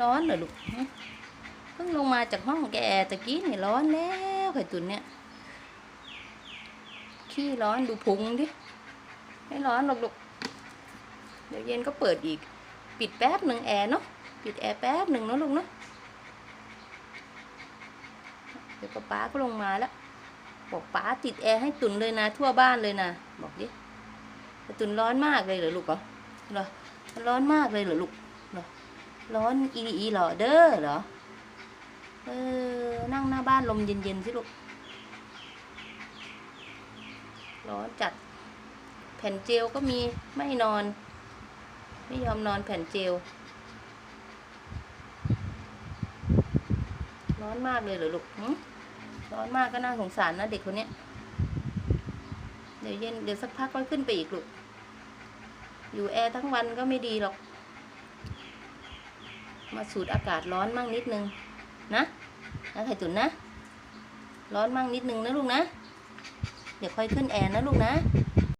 ร้อนเหรอลูกเพิ่งลงมาจากห้องแกตะกี้นี่ร้อนแล้วไข่ตุนเนี่ย ขี้ร้อนดูพุงดิ ไม่ร้อนหรอกลูก เดี๋ยวเย็นก็เปิดอีก ปิดแป๊บหนึ่งแอร์เนาะ ปิดแอร์แป๊บหนึ่งเนาะลูกเนาะ เดี๋ยวป๊าป๊าก็ลงมาแล้ว บอกป๊าติดแอร์ให้ตุนเลยนะ ทั่วบ้านเลยนะ บอกดิตุนร้อนมากเลยเหรอลูกเหรอเหรอร้อนมากเลยเหรอลูกเหรอ ร้อนอีอีเหรอเด้อเหรอ เออ นั่งหน้าบ้านลมเย็นๆสิลูก ร้อนจัด แผ่นเจลก็มีไม่นอน ไม่ยอมนอนแผ่นเจล ร้อนมากเลยเหรอลูกหึร้อนมากก็น่าสงสารนะเด็กคนเนี้ย เดี๋ยวเย็นเดี๋ยวสักพักก็ขึ้นไปอีกลูก อยู่แอร์ทั้งวันก็ไม่ดีหรอก มาสูดอากาศร้อนมั่งนิดนึงนะนะไข่ตุ๋นนะ ร้อนมั่งนิดนึงนะลูกนะ เดี๋ยวค่อยขึ้นแอร์นะลูกนะ